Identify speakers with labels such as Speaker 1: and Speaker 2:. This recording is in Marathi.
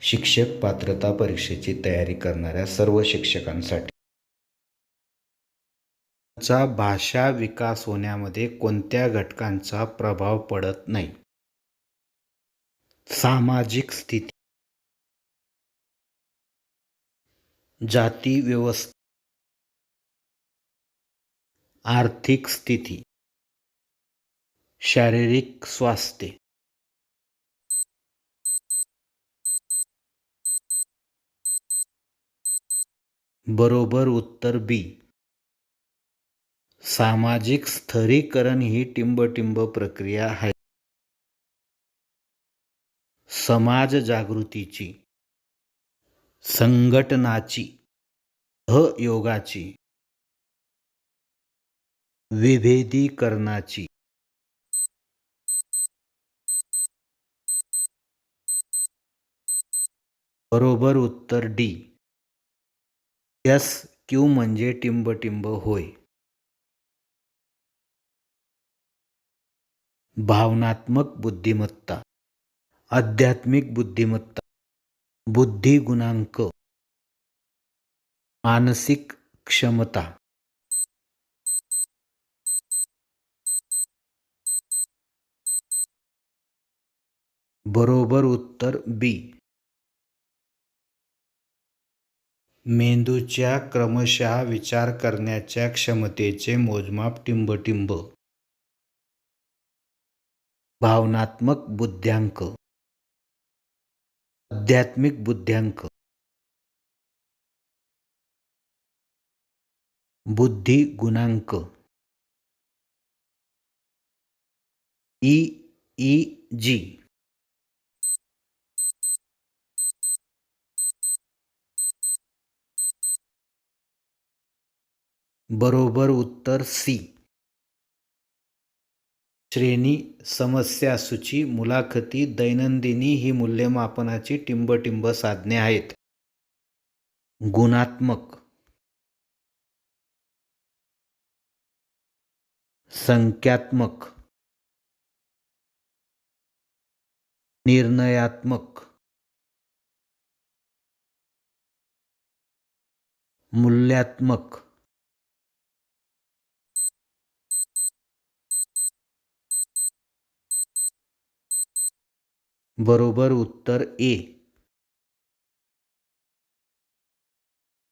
Speaker 1: शिक्षक पात्रता परीक्षेची तयारी करणाऱ्या सर्व शिक्षकांसाठी. चा भाषा विकास होण्यामध्ये कोणत्या घटकांचा प्रभाव पडत नाही? सामाजिक स्थिती. जाती व्यवस्था. आर्थिक स्थिती. शारीरिक स्वास्थ्य. बरोबर उत्तर बी. सामाजिक स्थरीकरण ही टिंबटिंब प्रक्रिया आहे. समाज जागृतीची संघटनाची सहयोगाची विभेदीकरणाची. बरोबर उत्तर डी. यस क्यू म्हणजे टिंबटिंब होय. भावनात्मक बुद्धिमत्ता आध्यात्मिक बुद्धिमत्ता बुद्धी गुणांक मानसिक क्षमता. बरोबर उत्तर बी. मेंदूच्या क्रमशः विचार करण्याच्या क्षमतेचे मोजमाप टिंबटिंब. भावनात्मक बुद्ध्यांक. आध्यात्मिक बुद्ध्यांक. बुद्धी गुणांक. ई ई जी. बरोबर उत्तर सी. श्रेणी समस्या सूची मुलाखती दैनंदिनी ही मूल्यमापनाची टिंबटिंब साधने आहेत. गुणात्मक. संख्यात्मक. निर्णयात्मक. मूल्यात्मक. बरोबर उत्तर ए.